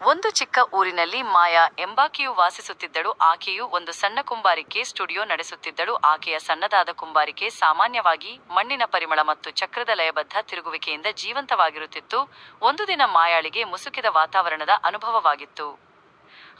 ಒಂದು ಚಿಕ್ಕ ಊರಿನಲ್ಲಿ ಮಾಯಾ ಎಂಬಾಕೆಯು ವಾಸಿಸುತ್ತಿದ್ದಳು. ಆಕೆಯು ಒಂದು ಸಣ್ಣ ಕುಂಬಾರಿಕೆ ಸ್ಟುಡಿಯೋ ನಡೆಸುತ್ತಿದ್ದಳು. ಆಕೆಯ ಸಣ್ಣದಾದ ಕುಂಬಾರಿಕೆ ಸಾಮಾನ್ಯವಾಗಿ ಮಣ್ಣಿನ ಪರಿಮಳ ಮತ್ತು ಚಕ್ರದ ಲಯಬದ್ಧ ತಿರುಗುವಿಕೆಯಿಂದ ಜೀವಂತವಾಗಿರುತ್ತಿತ್ತು. ಒಂದು ದಿನ ಮಾಯಾಳಿಗೆ ಮುಸುಕಿದ ವಾತಾವರಣದ ಅನುಭವವಾಗಿತ್ತು.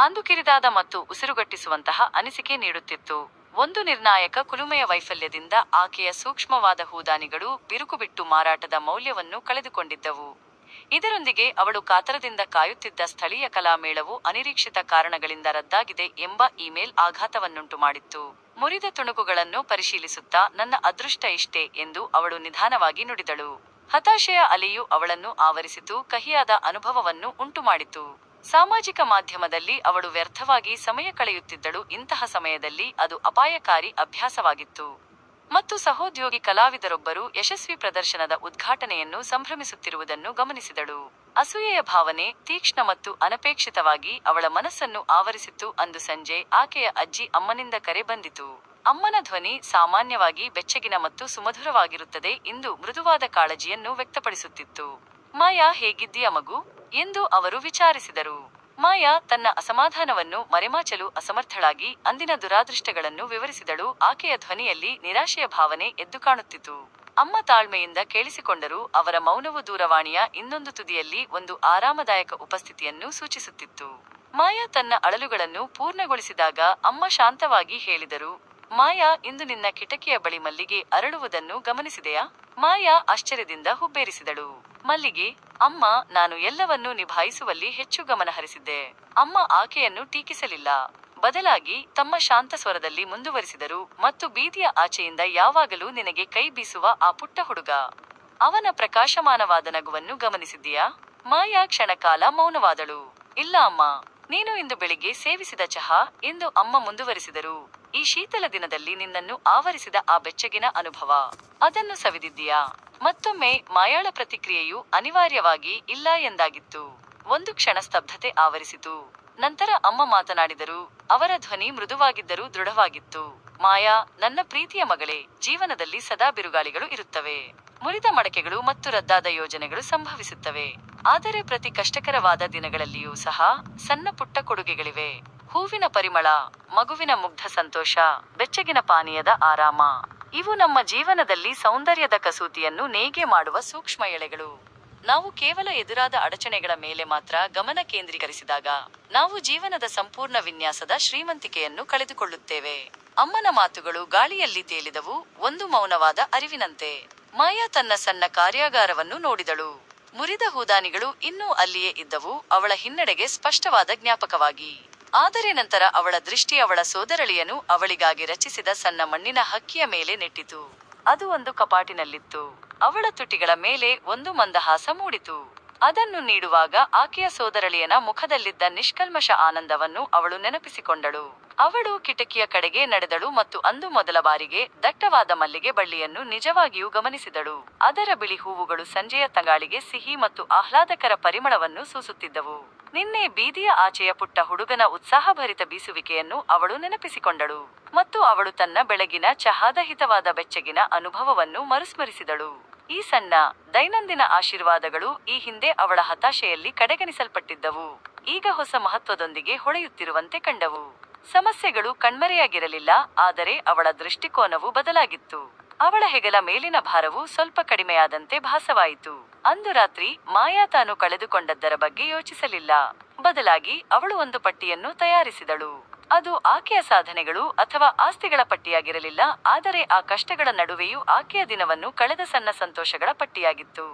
ಅಂದು ಕಿರಿದಾದ ಮತ್ತು ಉಸಿರುಗಟ್ಟಿಸುವಂತಹ ಅನಿಸಿಕೆ ನೀಡುತ್ತಿತ್ತು. ಒಂದು ನಿರ್ಣಾಯಕ ಕುಲುಮೆಯ ವೈಫಲ್ಯದಿಂದ ಆಕೆಯ ಸೂಕ್ಷ್ಮವಾದ ಹೂದಾನಿಗಳು ಬಿರುಕು ಬಿಟ್ಟು ಮಾರಾಟದ ಮೌಲ್ಯವನ್ನು ಕಳೆದುಕೊಂಡಿದ್ದವು. ಇದರೊಂದಿಗೆ ಅವಳು ಕಾತರದಿಂದ ಕಾಯುತ್ತಿದ್ದ ಸ್ಥಳೀಯ ಕಲಾಮೇಳವು ಅನಿರೀಕ್ಷಿತ ಕಾರಣಗಳಿಂದ ರದ್ದಾಗಿದೆ ಎಂಬ ಇಮೇಲ್ ಆಘಾತವನ್ನುಂಟು ಮಾಡಿತ್ತು. ಮುರಿದ ತುಣುಕುಗಳನ್ನು ಪರಿಶೀಲಿಸುತ್ತಾ ನನ್ನ ಅದೃಷ್ಟ ಇಷ್ಟೇ ಎಂದು ಅವಳು ನಿಧಾನವಾಗಿ ನುಡಿದಳು. ಹತಾಶೆಯ ಅಲೆಯು ಅವಳನ್ನು ಆವರಿಸಿತು, ಕಹಿಯಾದ ಅನುಭವವನ್ನು ಉಂಟುಮಾಡಿತು ಸಾಮಾಜಿಕ ಮಾಧ್ಯಮದಲ್ಲಿ ಅವಳು ವ್ಯರ್ಥವಾಗಿ ಸಮಯ ಕಳೆಯುತ್ತಿದ್ದಳು, ಇಂತಹ ಸಮಯದಲ್ಲಿ ಅದು ಅಪಾಯಕಾರಿ ಅಭ್ಯಾಸವಾಗಿತ್ತು. ಮತ್ತು ಸಹೋದ್ಯೋಗಿ ಕಲಾವಿದರೊಬ್ಬರು ಯಶಸ್ವಿ ಪ್ರದರ್ಶನದ ಉದ್ಘಾಟನೆಯನ್ನು ಸಂಭ್ರಮಿಸುತ್ತಿರುವುದನ್ನು ಗಮನಿಸಿದಳು. ಅಸೂಯೆಯ ಭಾವನೆ, ತೀಕ್ಷ್ಣ ಮತ್ತು ಅನಪೇಕ್ಷಿತವಾಗಿ ಅವಳ ಮನಸ್ಸನ್ನು ಆವರಿಸಿತ್ತು ಅಂದು ಸಂಜೆ ಆಕೆಯ ಅಜ್ಜಿ ಅಮ್ಮನಿಂದ ಕರೆ ಬಂದಿತು. ಅಮ್ಮನ ಧ್ವನಿ ಸಾಮಾನ್ಯವಾಗಿ ಬೆಚ್ಚಗಿನ ಮತ್ತು ಸುಮಧುರವಾಗಿರುತ್ತದೆ ಇಂದು ಮೃದುವಾದ ಕಾಳಜಿಯನ್ನು ವ್ಯಕ್ತಪಡಿಸುತ್ತಿತ್ತು. ಮಾಯಾ ಹೇಗಿದ್ದೀಯ ಮಗು? ಎಂದು ಅವರು ವಿಚಾರಿಸಿದರು. ಮಾಯಾ ತನ್ನ ಅಸಮಾಧಾನವನ್ನು ಮರೆಮಾಚಲು ಅಸಮರ್ಥಳಾಗಿ ಅಂದಿನ ದುರಾದೃಷ್ಟಗಳನ್ನು ವಿವರಿಸಿದಳು. ಆಕೆಯ ಧ್ವನಿಯಲ್ಲಿ ನಿರಾಶೆಯ ಭಾವನೆ ಎದ್ದು ಕಾಣುತ್ತಿತ್ತು. ಅಮ್ಮ ತಾಳ್ಮೆಯಿಂದ ಕೇಳಿಸಿಕೊಂಡರೂ ಅವರ ಮೌನವು ದೂರವಾಣಿಯ ಇನ್ನೊಂದು ತುದಿಯಲ್ಲಿ ಒಂದು ಆರಾಮದಾಯಕ ಉಪಸ್ಥಿತಿಯನ್ನು ಸೂಚಿಸುತ್ತಿತ್ತು. ಮಾಯಾ ತನ್ನ ಅಳಲುಗಳನ್ನು ಪೂರ್ಣಗೊಳಿಸಿದಾಗ ಅಮ್ಮ ಶಾಂತವಾಗಿ ಹೇಳಿದರು, ಮಾಯಾ, ಇಂದು ನಿನ್ನ ಕಿಟಕಿಯ ಬಳಿ ಮಲ್ಲಿಗೆ ಅರಳುವುದನ್ನು ಗಮನಿಸಿದೆಯಾ? ಮಾಯಾ ಆಶ್ಚರ್ಯದಿಂದ ಹುಬ್ಬೇರಿಸಿದಳು. ಮಲ್ಲಿಗೆ, ಅಮ್ಮ, ನಾನು ಎಲ್ಲವನ್ನೂ ನಿಭಾಯಿಸುವಲ್ಲಿ ಹೆಚ್ಚು ಗಮನ ಹರಿಸಿದ್ದೆ. ಅಮ್ಮ ಆಕೆಯನ್ನು ಟೀಕಿಸಲಿಲ್ಲ. ಬದಲಾಗಿ ತಮ್ಮ ಶಾಂತ ಸ್ವರದಲ್ಲಿ ಮುಂದುವರಿಸಿದರು ಮತ್ತು ಬೀದಿಯ ಆಚೆಯಿಂದ ಯಾವಾಗಲೂ ನಿನಗೆ ಕೈ ಬೀಸುವ ಆ ಪುಟ್ಟ ಹುಡುಗ. ಅವನ ಪ್ರಕಾಶಮಾನವಾದ ನಗುವನ್ನು ಗಮನಿಸಿದ್ದೀಯಾ? ಮಾಯಾ ಕ್ಷಣಕಾಲ ಮೌನವಾದಳು. ಇಲ್ಲ, ಅಮ್ಮ. ನೀನು ಇಂದು ಬೆಳಿಗ್ಗೆ ಸೇವಿಸಿದ ಚಹಾ ಎಂದು ಅಮ್ಮ ಮುಂದುವರಿಸಿದರು. ಈ ಶೀತಲ ದಿನದಲ್ಲಿ ನಿನ್ನನ್ನು ಆವರಿಸಿದ ಆ ಬೆಚ್ಚಗಿನ ಅನುಭವ. ಅದನ್ನು ಸವಿದಿದ್ದೀಯಾ? ಮತ್ತೊಮ್ಮೆ ಮಾಯಾಳ ಪ್ರತಿಕ್ರಿಯೆಯು ಅನಿವಾರ್ಯವಾಗಿ ಇಲ್ಲ ಎಂದಾಗಿತ್ತು. ಒಂದು ಕ್ಷಣ ಸ್ತಬ್ಧತೆ ಆವರಿಸಿತು. ನಂತರ ಅಮ್ಮ ಮಾತನಾಡಿದರು, ಅವರ ಧ್ವನಿ ಮೃದುವಾಗಿದ್ದರೂ ದೃಢವಾಗಿತ್ತು. ಮಾಯಾ, ನನ್ನ ಪ್ರೀತಿಯ ಮಗಳೇ, ಜೀವನದಲ್ಲಿ ಸದಾ ಬಿರುಗಾಳಿಗಳು ಇರುತ್ತವೆ. ಮುರಿದ ಮಡಕೆಗಳು ಮತ್ತು ರದ್ದಾದ ಯೋಜನೆಗಳು ಸಂಭವಿಸುತ್ತವೆ. ಆದರೆ ಪ್ರತಿ ಕಷ್ಟಕರವಾದ ದಿನಗಳಲ್ಲಿಯೂ ಸಹ ಸಣ್ಣ ಪುಟ್ಟ ಕೊಡುಗೆಗಳಿವೆ. ಹೂವಿನ ಪರಿಮಳ, ಮಗುವಿನ ಮುಗ್ಧ ಸಂತೋಷ, ಬೆಚ್ಚಗಿನ ಪಾನೀಯದ ಆರಾಮ. ಇವು ನಮ್ಮ ಜೀವನದಲ್ಲಿ ಸೌಂದರ್ಯದ ಕಸೂತಿಯನ್ನು ನೇಯ್ಗೆ ಮಾಡುವ ಸೂಕ್ಷ್ಮ ಎಳೆಗಳು. ನಾವು ಕೇವಲ ಎದುರಾದ ಅಡಚಣೆಗಳ ಮೇಲೆ ಮಾತ್ರ ಗಮನ ಕೇಂದ್ರೀಕರಿಸಿದಾಗ ನಾವು ಜೀವನದ ಸಂಪೂರ್ಣ ವಿನ್ಯಾಸದ ಶ್ರೀಮಂತಿಕೆಯನ್ನು ಕಳೆದುಕೊಳ್ಳುತ್ತೇವೆ. ಅಮ್ಮನ ಮಾತುಗಳು ಗಾಳಿಯಲ್ಲಿ ತೇಲಿದವು, ಒಂದು ಮೌನವಾದ ಅರಿವಿನಂತೆ. ಮಾಯಾ ತನ್ನ ಸಣ್ಣ ಕಾರ್ಯಾಗಾರವನ್ನು ನೋಡಿದಳು. ಮುರಿದ ಹೂದಾನಿಗಳು ಇನ್ನೂ ಅಲ್ಲಿಯೇ ಇದ್ದವು, ಅವಳ ಹಿನ್ನಡೆಗೆ ಸ್ಪಷ್ಟವಾದ ಜ್ಞಾಪಕವಾಗಿ. ಆದರೆ ನಂತರ ಅವಳ ದೃಷ್ಟಿ ಅವಳ ಸೋದರಳಿಯನು ಅವಳಿಗಾಗಿ ರಚಿಸಿದ ಸಣ್ಣ ಮಣ್ಣಿನ ಹಕ್ಕಿಯ ಮೇಲೆ ನೆಟ್ಟಿತು. ಅದು ಒಂದು ಕಪಾಟಿನಲ್ಲಿತ್ತು. ಅವಳ ತುಟಿಗಳ ಮೇಲೆ ಒಂದು ಮಂದಹಾಸ ಮೂಡಿತು. ಅದನ್ನು ನೀಡುವಾಗ ಆಕೆಯ ಸೋದರಳಿಯನ ಮುಖದಲ್ಲಿದ್ದ ನಿಷ್ಕಲ್ಮಶ ಆನಂದವನ್ನು ಅವಳು ನೆನಪಿಸಿಕೊಂಡಳು. ಅವಳು ಕಿಟಕಿಯ ಕಡೆಗೆ ನಡೆದಳು ಮತ್ತು ಅಂದು ಮೊದಲ ಬಾರಿಗೆ ದಟ್ಟವಾದ ಮಲ್ಲಿಗೆ ಬಳ್ಳಿಯನ್ನು ನಿಜವಾಗಿಯೂ ಗಮನಿಸಿದಳು. ಅದರ ಬಿಳಿ ಹೂವುಗಳು ಸಂಜೆಯ ತಂಗಾಳಿಗೆ ಸಿಹಿ ಮತ್ತು ಆಹ್ಲಾದಕರ ಪರಿಮಳವನ್ನು ಸೂಸುತ್ತಿದ್ದವು. ನಿನ್ನೆ ಬೀದಿಯ ಆಚೆಯ ಪುಟ್ಟ ಹುಡುಗನ ಉತ್ಸಾಹಭರಿತ ಬೀಸುವಿಕೆಯನ್ನು ಅವಳು ನೆನಪಿಸಿಕೊಂಡಳು ಮತ್ತು ಅವಳು ತನ್ನ ಬೆಳಗಿನ ಚಹಾದ ಹಿತವಾದ ಬೆಚ್ಚಗಿನ ಅನುಭವವನ್ನು ಮರುಸ್ಮರಿಸಿದಳು. ಈ ಸಣ್ಣ, ದೈನಂದಿನ ಆಶೀರ್ವಾದಗಳು ಈ ಹಿಂದೆ ಅವಳ ಹತಾಶೆಯಲ್ಲಿ ಕಡೆಗಣಿಸಲ್ಪಟ್ಟಿದ್ದವು. ಈಗ ಹೊಸ ಮಹತ್ವದೊಂದಿಗೆ ಹೊಳೆಯುತ್ತಿರುವಂತೆ ಕಂಡವು. ಸಮಸ್ಯೆಗಳು ಕಣ್ಮರೆಯಾಗಿರಲಿಲ್ಲ, ಆದರೆ ಅವಳ ದೃಷ್ಟಿಕೋನವು ಬದಲಾಗಿತ್ತು. ಅವಳ ಹೆಗಲ ಮೇಲಿನ ಭಾರವು ಸ್ವಲ್ಪ ಕಡಿಮೆಯಾದಂತೆ ಭಾಸವಾಯಿತು. ಅಂದು ರಾತ್ರಿ ಮಾಯಾ ತಾನು ಕಳೆದುಕೊಂಡದ್ದರ ಬಗ್ಗೆ ಯೋಚಿಸಲಿಲ್ಲ. ಬದಲಾಗಿ ಅವಳು ಒಂದು ಪಟ್ಟಿಯನ್ನು ತಯಾರಿಸಿದಳು. ಅದು ಆಕೆಯ ಸಾಧನೆಗಳು ಅಥವಾ ಆಸ್ತಿಗಳ ಪಟ್ಟಿಯಾಗಿರಲಿಲ್ಲ, ಆದರೆ ಆ ಕಷ್ಟಗಳ ನಡುವೆಯೂ ಆಕೆಯ ದಿನವನ್ನು ಕಳೆದ ಸಣ್ಣ ಸಂತೋಷಗಳ ಪಟ್ಟಿಯಾಗಿತ್ತು.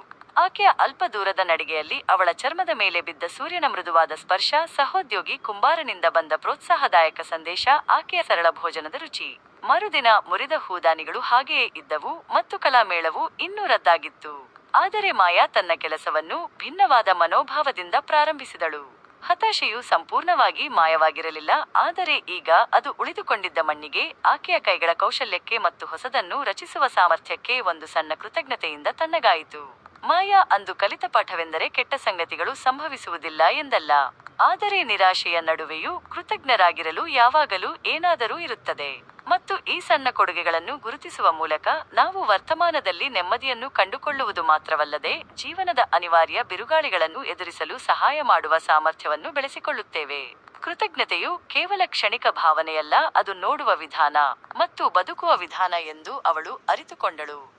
ಆಕೆಯ ಅಲ್ಪ ದೂರದ ನಡಿಗೆಯಲ್ಲಿ ಅವಳ ಚರ್ಮದ ಮೇಲೆ ಬಿದ್ದ ಸೂರ್ಯನ ಮೃದುವಾದ ಸ್ಪರ್ಶ, ಸಹೋದ್ಯೋಗಿ ಕುಂಬಾರನಿಂದ ಬಂದ ಪ್ರೋತ್ಸಾಹದಾಯಕ ಸಂದೇಶ, ಆಕೆಯ ಸರಳ ಭೋಜನದ ರುಚಿ. ಮರುದಿನ ಮುರಿದ ಹೂದಾನಿಗಳು ಹಾಗೆಯೇ ಇದ್ದವು ಮತ್ತು ಕಲಾಮೇಳವು ಇನ್ನೂ ರದ್ದಾಗಿತ್ತು. ಆದರೆ ಮಾಯಾ ತನ್ನ ಕೆಲಸವನ್ನು ಭಿನ್ನವಾದ ಮನೋಭಾವದಿಂದ ಪ್ರಾರಂಭಿಸಿದಳು. ಹತಾಶೆಯು ಸಂಪೂರ್ಣವಾಗಿ ಮಾಯವಾಗಿರಲಿಲ್ಲ, ಆದರೆ ಈಗ ಅದು ಉಳಿದುಕೊಂಡಿದ್ದ ಮಣ್ಣಿಗೆ, ಆಕೆಯ ಕೈಗಳ ಕೌಶಲ್ಯಕ್ಕೆ ಮತ್ತು ಹೊಸದನ್ನು ರಚಿಸುವ ಸಾಮರ್ಥ್ಯಕ್ಕೆ ಒಂದು ಸಣ್ಣ ಕೃತಜ್ಞತೆಯಿಂದ ತಣ್ಣಗಾಯಿತು. ಮಾಯಾ ಅಂದು ಕಲಿತ ಪಾಠವೆಂದರೆ ಕೆಟ್ಟ ಸಂಗತಿಗಳು ಸಂಭವಿಸುವುದಿಲ್ಲ ಎಂದಲ್ಲ. ಆದರೆ ನಿರಾಶೆಯ ನಡುವೆಯೂ ಕೃತಜ್ಞರಾಗಿರಲು ಯಾವಾಗಲೂ ಏನಾದರೂ ಇರುತ್ತದೆ. ಮತ್ತು ಈ ಸಣ್ಣ ಕೊಡುಗೆಗಳನ್ನು ಗುರುತಿಸುವ ಮೂಲಕ ನಾವು ವರ್ತಮಾನದಲ್ಲಿ ನೆಮ್ಮದಿಯನ್ನು ಕಂಡುಕೊಳ್ಳುವುದು ಮಾತ್ರವಲ್ಲದೆ ಜೀವನದ ಅನಿವಾರ್ಯ ಬಿರುಗಾಳಿಗಳನ್ನು ಎದುರಿಸಲು ಸಹಾಯ ಮಾಡುವ ಸಾಮರ್ಥ್ಯವನ್ನು ಬೆಳೆಸಿಕೊಳ್ಳುತ್ತೇವೆ. ಕೃತಜ್ಞತೆಯು ಕೇವಲ ಕ್ಷಣಿಕ ಭಾವನೆಯಲ್ಲ, ಅದು ನೋಡುವ ವಿಧಾನ ಮತ್ತು ಬದುಕುವ ವಿಧಾನ ಎಂದು ಅವಳು ಅರಿತುಕೊಂಡಳು.